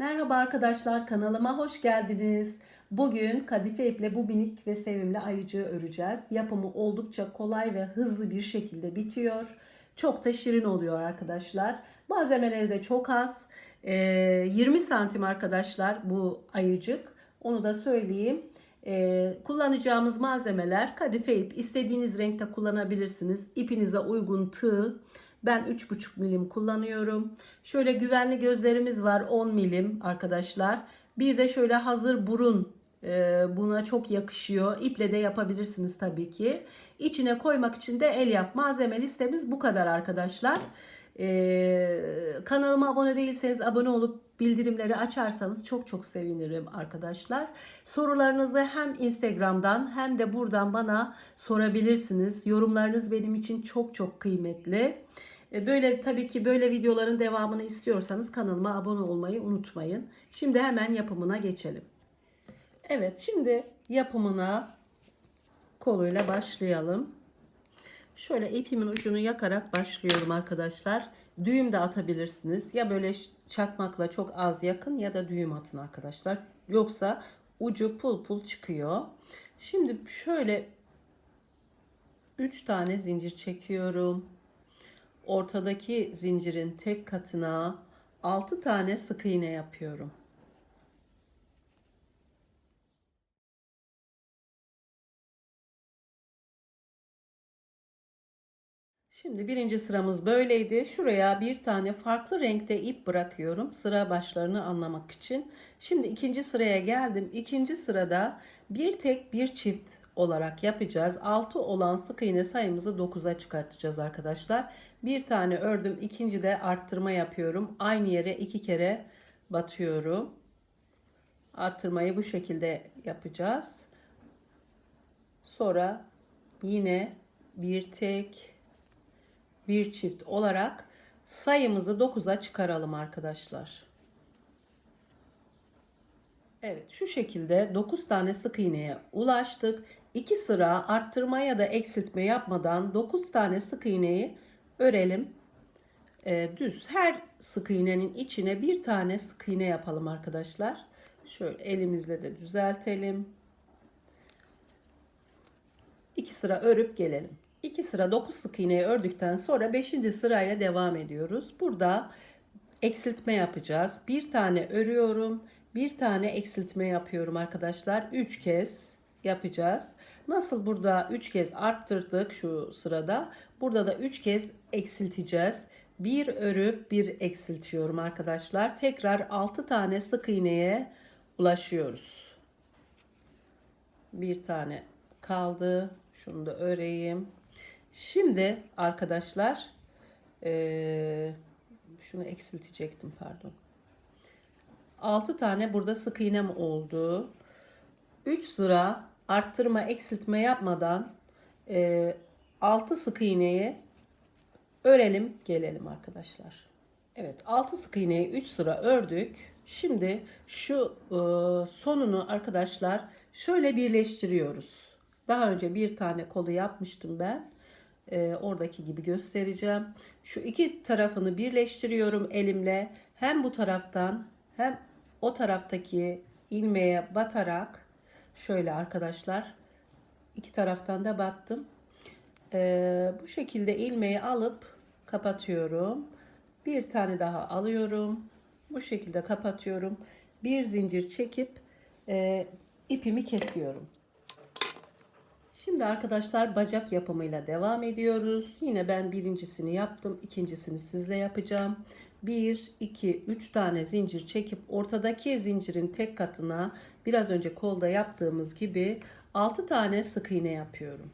Merhaba arkadaşlar kanalıma hoş geldiniz. Bugün kadife iple bu minik ve sevimli ayıcığı öreceğiz. Yapımı oldukça kolay ve hızlı bir şekilde bitiyor. Çok da şirin oluyor arkadaşlar. Malzemeleri de çok az. Ee, 20 santim arkadaşlar bu ayıcık. Onu da söyleyeyim. Ee, kullanacağımız malzemeler kadife ip. İstediğiniz renkte kullanabilirsiniz. İpinize uygun tığ. Ben 3,5 milim kullanıyorum. Şöyle güvenli gözlerimiz var 10 milim arkadaşlar. Bir de şöyle hazır burun e, buna çok yakışıyor. İple de yapabilirsiniz tabii ki. İçine koymak için de elyaf malzeme listemiz bu kadar arkadaşlar. Ee, kanalıma abone değilseniz abone olup bildirimleri açarsanız çok çok sevinirim arkadaşlar. Sorularınızı hem Instagram'dan hem de buradan bana sorabilirsiniz. Yorumlarınız benim için çok çok kıymetli. E, Böyle tabii ki böyle videoların devamını istiyorsanız kanalıma abone olmayı unutmayın. Şimdi hemen yapımına geçelim. Evet şimdi yapımına koluyla başlayalım. Şöyle ipimin ucunu yakarak başlıyorum arkadaşlar. Düğüm de atabilirsiniz. Ya böyle çakmakla çok az yakın ya da düğüm atın arkadaşlar. Yoksa ucu pul pul çıkıyor. Şimdi şöyle 3 tane zincir çekiyorum. Ortadaki zincirin tek katına 6 tane sık iğne yapıyorum. Şimdi birinci sıramız böyleydi. Şuraya bir tane farklı renkte ip bırakıyorum. Sıra başlarını anlamak için. Şimdi ikinci sıraya geldim. İkinci sırada bir tek bir çift olarak yapacağız. 6 olan sık iğne sayımızı 9'a çıkartacağız arkadaşlar. Bir tane ördüm. İkinci de arttırma yapıyorum. Aynı yere iki kere batıyorum. Arttırmayı bu şekilde yapacağız. Sonra yine bir tek bir çift olarak sayımızı 9'a çıkaralım arkadaşlar. Evet şu şekilde 9 tane sık iğneye ulaştık. 2 sıra arttırma ya da eksiltme yapmadan 9 tane sık iğneyi örelim. Ee, düz her sık iğnenin içine bir tane sık iğne yapalım arkadaşlar. Şöyle elimizle de düzeltelim. 2 sıra örüp gelelim. 2 sıra 9 sık iğneyi ördükten sonra 5. sırayla devam ediyoruz. Burada eksiltme yapacağız. Bir tane örüyorum. Bir tane eksiltme yapıyorum arkadaşlar. 3 kez yapacağız. Nasıl burada 3 kez arttırdık şu sırada. Burada da 3 kez eksilteceğiz. Bir örüp bir eksiltiyorum arkadaşlar. Tekrar 6 tane sık iğneye ulaşıyoruz. Bir tane kaldı. Şunu da öreyim. Şimdi arkadaşlar eee, şunu eksiltecektim pardon. 6 tane burada sık iğnem oldu. 3 sıra arttırma eksiltme yapmadan eee 6 sık iğneyi örelim gelelim arkadaşlar. Evet 6 sık iğneyi 3 sıra ördük. Şimdi şu eee, sonunu arkadaşlar şöyle birleştiriyoruz. Daha önce bir tane kolu yapmıştım ben. Ee, oradaki gibi göstereceğim. Şu iki tarafını birleştiriyorum elimle. Hem bu taraftan hem o taraftaki ilmeğe batarak şöyle arkadaşlar iki taraftan da battım. Ee, bu şekilde ilmeği alıp kapatıyorum. Bir tane daha alıyorum. Bu şekilde kapatıyorum. Bir zincir çekip e, ipimi kesiyorum. Şimdi arkadaşlar bacak yapımıyla devam ediyoruz. Yine ben birincisini yaptım. ikincisini sizle yapacağım. 1, 2, 3 tane zincir çekip ortadaki zincirin tek katına biraz önce kolda yaptığımız gibi 6 tane sık iğne yapıyorum.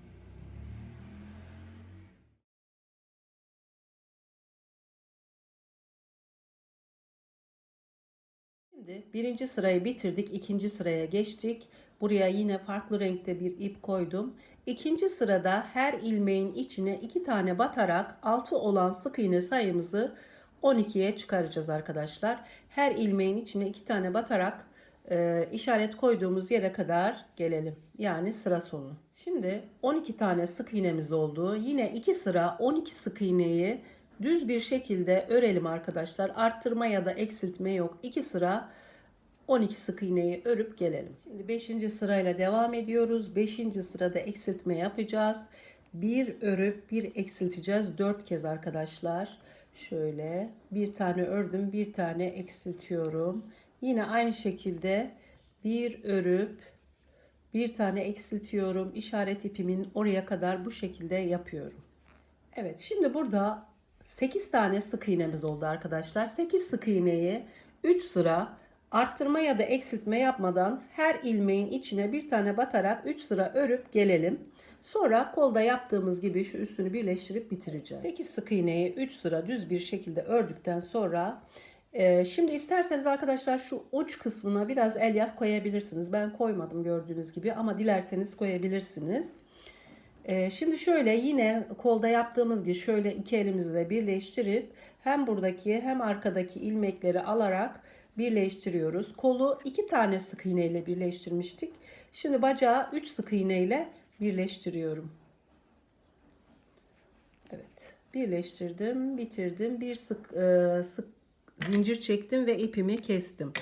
Şimdi birinci sırayı bitirdik. ikinci sıraya geçtik. Buraya yine farklı renkte bir ip koydum. İkinci sırada her ilmeğin içine iki tane batarak 6 olan sık iğne sayımızı 12'ye çıkaracağız arkadaşlar. Her ilmeğin içine iki tane batarak e, işaret koyduğumuz yere kadar gelelim. Yani sıra sonu. Şimdi 12 tane sık iğnemiz oldu. Yine 2 sıra 12 sık iğneyi düz bir şekilde örelim arkadaşlar. Arttırma ya da eksiltme yok. 2 sıra 12 sık iğneyi örüp gelelim. Şimdi 5. sırayla devam ediyoruz. 5. sırada eksiltme yapacağız. Bir örüp bir eksilteceğiz. 4 kez arkadaşlar. Şöyle bir tane ördüm, bir tane eksiltiyorum. Yine aynı şekilde bir örüp bir tane eksiltiyorum. İşaret ipimin oraya kadar bu şekilde yapıyorum. Evet şimdi burada 8 tane sık iğnemiz oldu arkadaşlar. 8 sık iğneyi 3 sıra arttırma ya da eksiltme yapmadan her ilmeğin içine bir tane batarak 3 sıra örüp gelelim. Sonra kolda yaptığımız gibi şu üstünü birleştirip bitireceğiz. 8 sık iğneyi 3 sıra düz bir şekilde ördükten sonra e, şimdi isterseniz arkadaşlar şu uç kısmına biraz elyaf koyabilirsiniz. Ben koymadım gördüğünüz gibi ama dilerseniz koyabilirsiniz. E, şimdi şöyle yine kolda yaptığımız gibi şöyle iki elimizle birleştirip hem buradaki hem arkadaki ilmekleri alarak birleştiriyoruz. Kolu iki tane sık iğne ile birleştirmiştik. Şimdi bacağı 3 sık iğne ile birleştiriyorum. Evet. Birleştirdim, bitirdim. Bir sık e, sık zincir çektim ve ipimi kestim.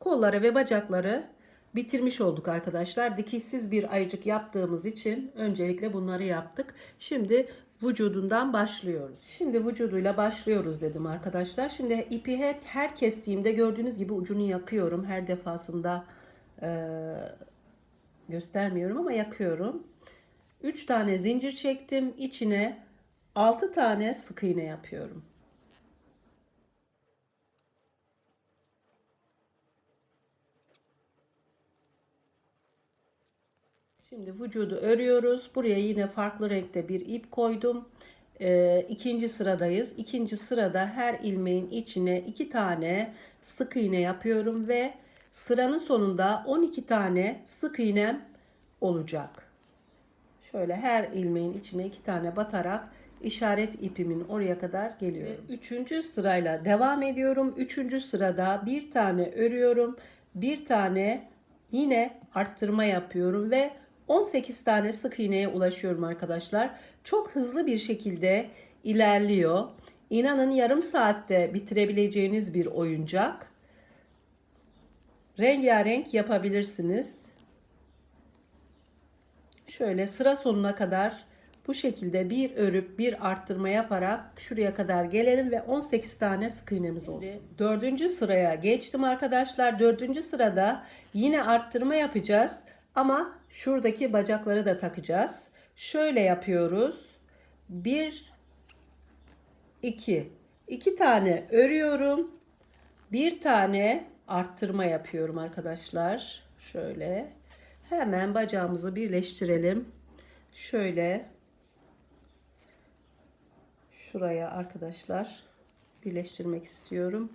Kolları ve bacakları bitirmiş olduk arkadaşlar. Dikişsiz bir ayıcık yaptığımız için öncelikle bunları yaptık. Şimdi vücudundan başlıyoruz. Şimdi vücuduyla başlıyoruz dedim arkadaşlar. Şimdi ipi hep her kestiğimde gördüğünüz gibi ucunu yakıyorum. Her defasında e, göstermiyorum ama yakıyorum. 3 tane zincir çektim. İçine 6 tane sık iğne yapıyorum. Şimdi vücudu örüyoruz. Buraya yine farklı renkte bir ip koydum. Ee, ikinci sıradayız. İkinci sırada her ilmeğin içine iki tane sık iğne yapıyorum ve sıranın sonunda 12 tane sık iğnem olacak. Şöyle her ilmeğin içine iki tane batarak işaret ipimin oraya kadar geliyorum. Üçüncü sırayla devam ediyorum. Üçüncü sırada bir tane örüyorum. Bir tane yine arttırma yapıyorum ve 18 tane sık iğneye ulaşıyorum arkadaşlar. Çok hızlı bir şekilde ilerliyor. İnanın yarım saatte bitirebileceğiniz bir oyuncak. Rengarenk yapabilirsiniz. Şöyle sıra sonuna kadar bu şekilde bir örüp bir arttırma yaparak şuraya kadar gelelim ve 18 tane sık iğnemiz olsun. Dördüncü sıraya geçtim arkadaşlar. Dördüncü sırada yine arttırma yapacağız. Ama şuradaki bacakları da takacağız. Şöyle yapıyoruz. Bir, iki. iki tane örüyorum. Bir tane arttırma yapıyorum arkadaşlar. Şöyle. Hemen bacağımızı birleştirelim. Şöyle. Şuraya arkadaşlar birleştirmek istiyorum.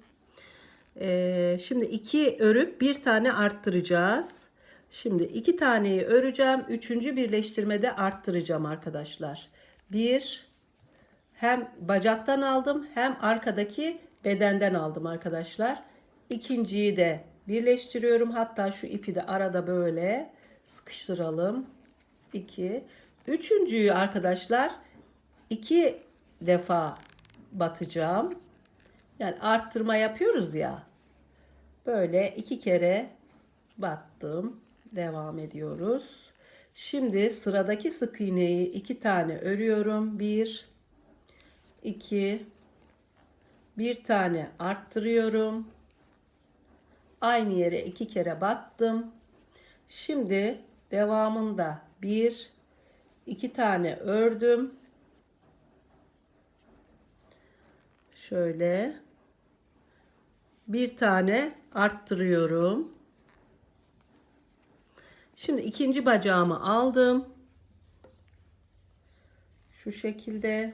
Ee, şimdi iki örüp bir tane arttıracağız. Şimdi iki taneyi öreceğim. Üçüncü birleştirmede arttıracağım arkadaşlar. Bir hem bacaktan aldım hem arkadaki bedenden aldım arkadaşlar. İkinciyi de birleştiriyorum. Hatta şu ipi de arada böyle sıkıştıralım. 2. Üçüncüyü arkadaşlar iki defa batacağım. Yani arttırma yapıyoruz ya. Böyle iki kere battım. Devam ediyoruz. Şimdi sıradaki sık iğneyi iki tane örüyorum. Bir, iki, bir tane arttırıyorum. Aynı yere iki kere battım. Şimdi devamında bir, iki tane ördüm. Şöyle bir tane arttırıyorum. Şimdi ikinci bacağımı aldım. Şu şekilde.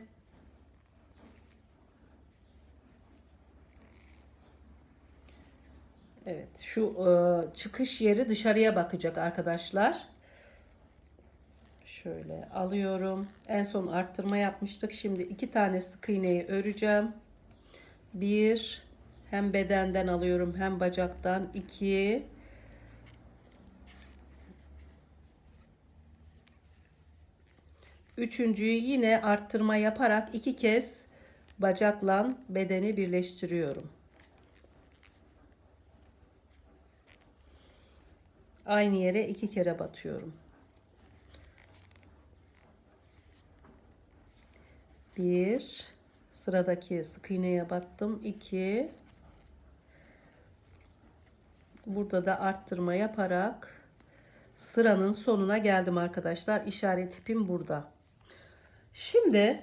Evet, şu e, çıkış yeri dışarıya bakacak arkadaşlar. Şöyle alıyorum. En son arttırma yapmıştık. Şimdi iki tane sık iğneyi öreceğim. Bir, hem bedenden alıyorum hem bacaktan. iki. Üçüncüyü yine arttırma yaparak iki kez bacakla bedeni birleştiriyorum. Aynı yere iki kere batıyorum. Bir, sıradaki sık iğneye battım. İki, burada da arttırma yaparak sıranın sonuna geldim arkadaşlar. İşaret ipim burada. Şimdi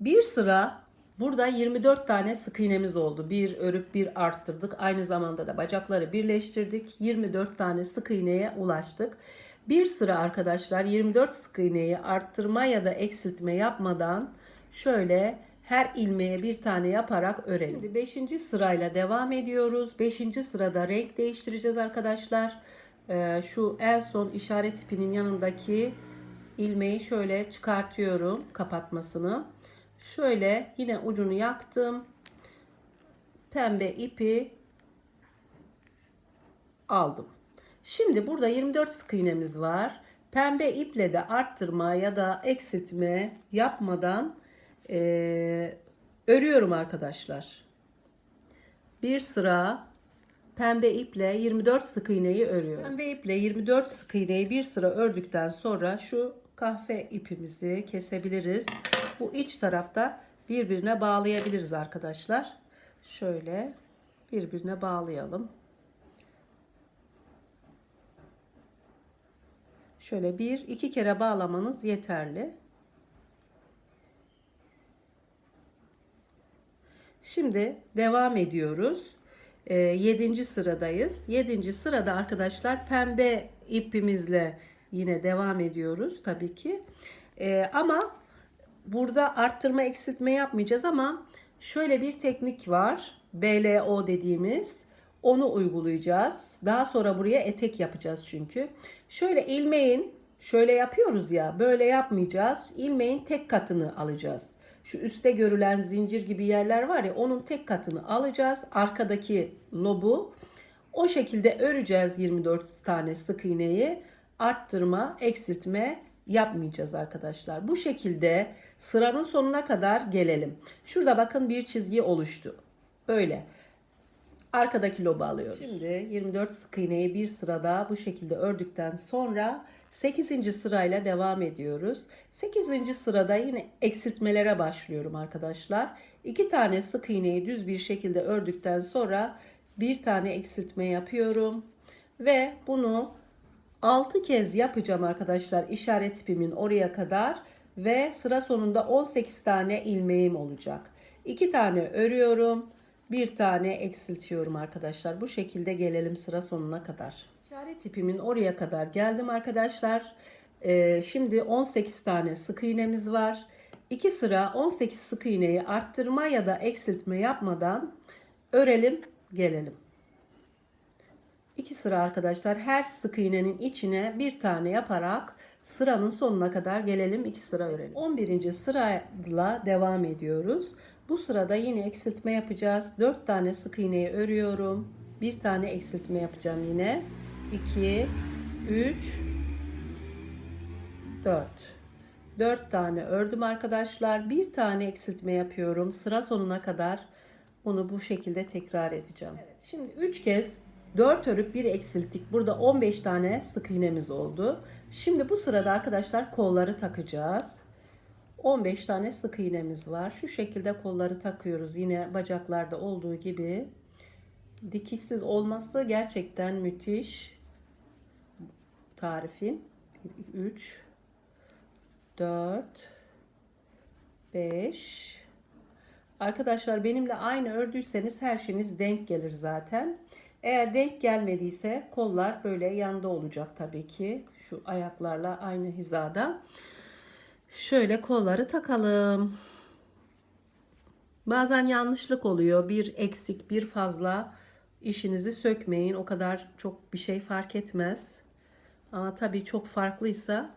bir sıra burada 24 tane sık iğnemiz oldu. Bir örüp bir arttırdık. Aynı zamanda da bacakları birleştirdik. 24 tane sık iğneye ulaştık. Bir sıra arkadaşlar 24 sık iğneyi arttırma ya da eksiltme yapmadan şöyle her ilmeğe bir tane yaparak örelim. Şimdi 5. sırayla devam ediyoruz. 5. sırada renk değiştireceğiz arkadaşlar. Ee, şu en son işaret ipinin yanındaki ilmeği şöyle çıkartıyorum kapatmasını. Şöyle yine ucunu yaktım. Pembe ipi aldım. Şimdi burada 24 sık iğnemiz var. Pembe iple de arttırma ya da eksiltme yapmadan e, örüyorum arkadaşlar. Bir sıra pembe iple 24 sık iğneyi örüyorum. Pembe iple 24 sık iğneyi bir sıra ördükten sonra şu kahve ipimizi kesebiliriz. Bu iç tarafta birbirine bağlayabiliriz arkadaşlar. Şöyle birbirine bağlayalım. Şöyle bir iki kere bağlamanız yeterli. Şimdi devam ediyoruz. E, 7. sıradayız. 7. sırada arkadaşlar pembe ipimizle yine devam ediyoruz tabii ki. E, ama burada arttırma eksiltme yapmayacağız ama şöyle bir teknik var. BLO dediğimiz. Onu uygulayacağız. Daha sonra buraya etek yapacağız çünkü. Şöyle ilmeğin şöyle yapıyoruz ya böyle yapmayacağız. İlmeğin tek katını alacağız. Şu üstte görülen zincir gibi yerler var ya onun tek katını alacağız. Arkadaki lobu o şekilde öreceğiz 24 tane sık iğneyi. Arttırma, eksiltme yapmayacağız arkadaşlar. Bu şekilde sıranın sonuna kadar gelelim. Şurada bakın bir çizgi oluştu. Böyle. Arkadaki lobu alıyoruz. Şimdi 24 sık iğneyi bir sırada bu şekilde ördükten sonra 8. sırayla devam ediyoruz. 8. sırada yine eksiltmelere başlıyorum arkadaşlar. 2 tane sık iğneyi düz bir şekilde ördükten sonra bir tane eksiltme yapıyorum ve bunu 6 kez yapacağım arkadaşlar işaret ipimin oraya kadar ve sıra sonunda 18 tane ilmeğim olacak. 2 tane örüyorum. Bir tane eksiltiyorum arkadaşlar. Bu şekilde gelelim sıra sonuna kadar. İşaret ipimin oraya kadar geldim arkadaşlar. Ee, şimdi 18 tane sık iğnemiz var. 2 sıra 18 sık iğneyi arttırma ya da eksiltme yapmadan örelim gelelim. 2 sıra arkadaşlar her sık iğnenin içine bir tane yaparak sıranın sonuna kadar gelelim 2 sıra örelim. 11. sırayla devam ediyoruz. Bu sırada yine eksiltme yapacağız. 4 tane sık iğneyi örüyorum. Bir tane eksiltme yapacağım yine. 2 3 4 4 tane ördüm arkadaşlar. Bir tane eksiltme yapıyorum. Sıra sonuna kadar bunu bu şekilde tekrar edeceğim. Evet, şimdi 3 kez 4 örüp 1 eksilttik. Burada 15 tane sık iğnemiz oldu. Şimdi bu sırada arkadaşlar kolları takacağız. 15 tane sık iğnemiz var. Şu şekilde kolları takıyoruz. Yine bacaklarda olduğu gibi. Dikişsiz olması gerçekten müthiş. Tarifim. 3 4 5 Arkadaşlar benimle aynı ördüyseniz her şeyiniz denk gelir zaten. Eğer denk gelmediyse kollar böyle yanda olacak tabii ki. Şu ayaklarla aynı hizada. Şöyle kolları takalım. Bazen yanlışlık oluyor. Bir eksik, bir fazla işinizi sökmeyin. O kadar çok bir şey fark etmez. Ama tabii çok farklıysa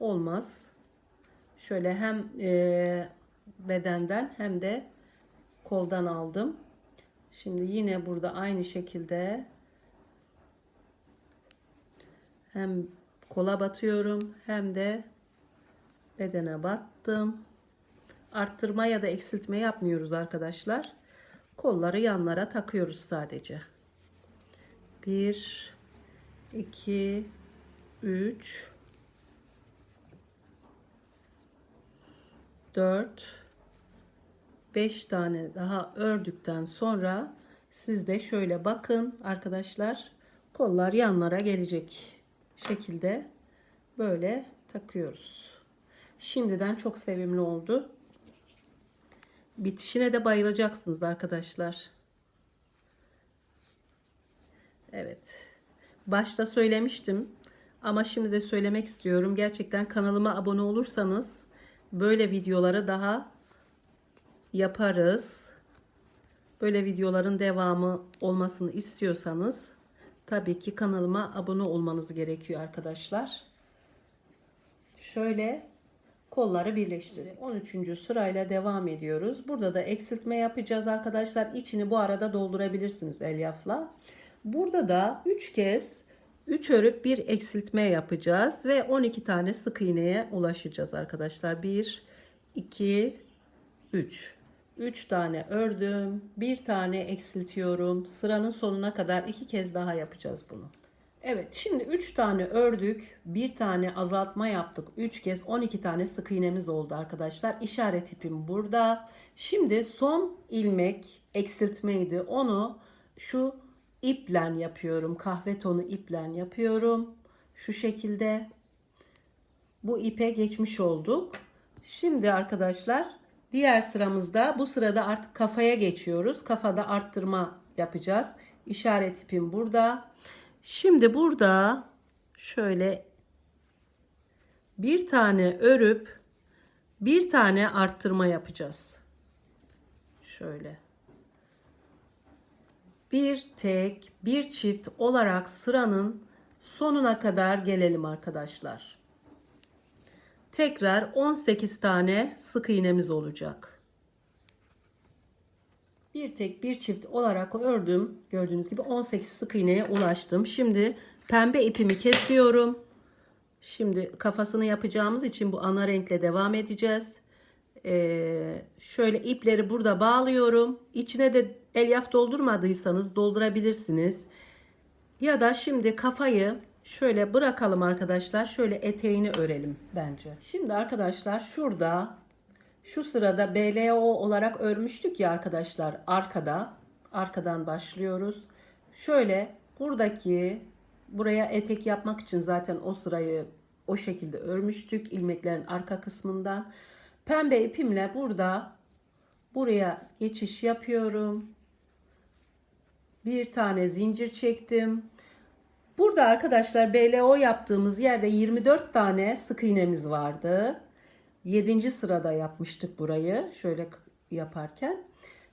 olmaz. Şöyle hem e, bedenden hem de koldan aldım. Şimdi yine burada aynı şekilde hem kola batıyorum hem de bedene battım. Arttırma ya da eksiltme yapmıyoruz arkadaşlar. Kolları yanlara takıyoruz sadece. 1 2 3 4 5 tane daha ördükten sonra siz de şöyle bakın arkadaşlar kollar yanlara gelecek şekilde böyle takıyoruz. Şimdiden çok sevimli oldu. Bitişine de bayılacaksınız arkadaşlar. Evet. Başta söylemiştim ama şimdi de söylemek istiyorum. Gerçekten kanalıma abone olursanız böyle videoları daha yaparız. Böyle videoların devamı olmasını istiyorsanız tabii ki kanalıma abone olmanız gerekiyor arkadaşlar. Şöyle kolları birleştirdik. 13. sırayla devam ediyoruz. Burada da eksiltme yapacağız arkadaşlar. İçini bu arada doldurabilirsiniz elyafla. Burada da 3 kez 3 örüp bir eksiltme yapacağız ve 12 tane sık iğneye ulaşacağız arkadaşlar. 1 2 3 3 tane ördüm. Bir tane eksiltiyorum. Sıranın sonuna kadar iki kez daha yapacağız bunu. Evet şimdi 3 tane ördük. Bir tane azaltma yaptık. 3 kez 12 tane sık iğnemiz oldu arkadaşlar. İşaret ipim burada. Şimdi son ilmek eksiltmeydi. Onu şu iplen yapıyorum. Kahve tonu iplen yapıyorum. Şu şekilde bu ipe geçmiş olduk. Şimdi arkadaşlar diğer sıramızda bu sırada artık kafaya geçiyoruz. Kafada arttırma yapacağız. İşaret ipim burada. Şimdi burada şöyle bir tane örüp bir tane arttırma yapacağız. Şöyle. Bir tek, bir çift olarak sıranın sonuna kadar gelelim arkadaşlar. Tekrar 18 tane sık iğnemiz olacak. Bir tek bir çift olarak ördüm. Gördüğünüz gibi 18 sık iğneye ulaştım. Şimdi pembe ipimi kesiyorum. Şimdi kafasını yapacağımız için bu ana renkle devam edeceğiz. Ee, şöyle ipleri burada bağlıyorum. İçine de elyaf doldurmadıysanız doldurabilirsiniz. Ya da şimdi kafayı şöyle bırakalım arkadaşlar. Şöyle eteğini örelim bence. Şimdi arkadaşlar şurada şu sırada BLO olarak örmüştük ya arkadaşlar arkada. Arkadan başlıyoruz. Şöyle buradaki buraya etek yapmak için zaten o sırayı o şekilde örmüştük ilmeklerin arka kısmından. Pembe ipimle burada buraya geçiş yapıyorum. Bir tane zincir çektim. Burada arkadaşlar BLO yaptığımız yerde 24 tane sık iğnemiz vardı. 7. sırada yapmıştık burayı şöyle yaparken.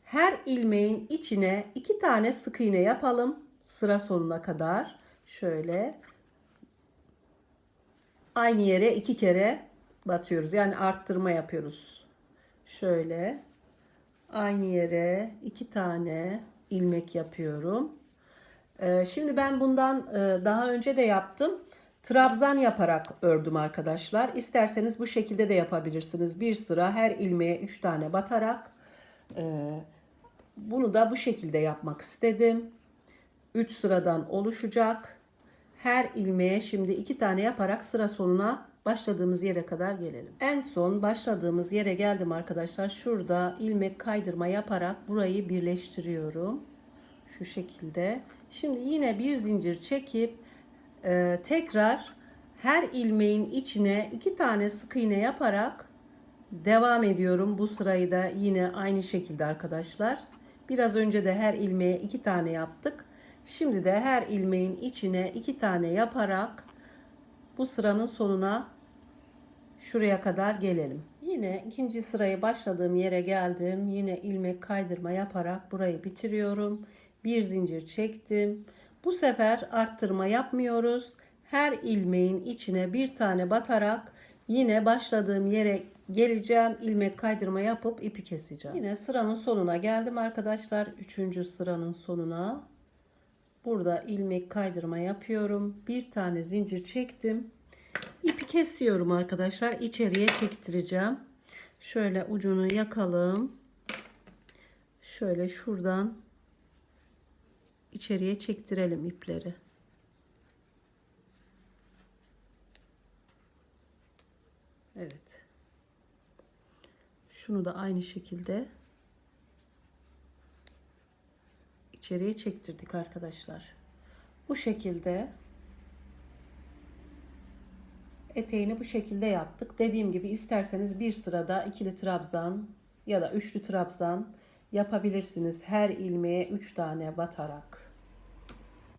Her ilmeğin içine 2 tane sık iğne yapalım sıra sonuna kadar. Şöyle aynı yere iki kere batıyoruz. Yani arttırma yapıyoruz. Şöyle aynı yere iki tane ilmek yapıyorum. Ee, şimdi ben bundan e, daha önce de yaptım. Trabzan yaparak ördüm arkadaşlar. İsterseniz bu şekilde de yapabilirsiniz. Bir sıra her ilmeğe 3 tane batarak e, bunu da bu şekilde yapmak istedim. 3 sıradan oluşacak. Her ilmeğe şimdi 2 tane yaparak sıra sonuna başladığımız yere kadar gelelim. En son başladığımız yere geldim arkadaşlar. Şurada ilmek kaydırma yaparak burayı birleştiriyorum. Şu şekilde. Şimdi yine bir zincir çekip e, tekrar her ilmeğin içine iki tane sık iğne yaparak devam ediyorum. Bu sırayı da yine aynı şekilde arkadaşlar. Biraz önce de her ilmeğe iki tane yaptık. Şimdi de her ilmeğin içine iki tane yaparak bu sıranın sonuna şuraya kadar gelelim. Yine ikinci sırayı başladığım yere geldim. Yine ilmek kaydırma yaparak burayı bitiriyorum. Bir zincir çektim. Bu sefer arttırma yapmıyoruz. Her ilmeğin içine bir tane batarak yine başladığım yere geleceğim. ilmek kaydırma yapıp ipi keseceğim. Yine sıranın sonuna geldim arkadaşlar. Üçüncü sıranın sonuna. Burada ilmek kaydırma yapıyorum. Bir tane zincir çektim. İpi kesiyorum arkadaşlar. İçeriye çektireceğim. Şöyle ucunu yakalım. Şöyle şuradan içeriye çektirelim ipleri. Evet. Şunu da aynı şekilde içeriye çektirdik arkadaşlar. Bu şekilde eteğini bu şekilde yaptık. Dediğim gibi isterseniz bir sırada ikili trabzan ya da üçlü trabzan yapabilirsiniz. Her ilmeğe 3 tane batarak.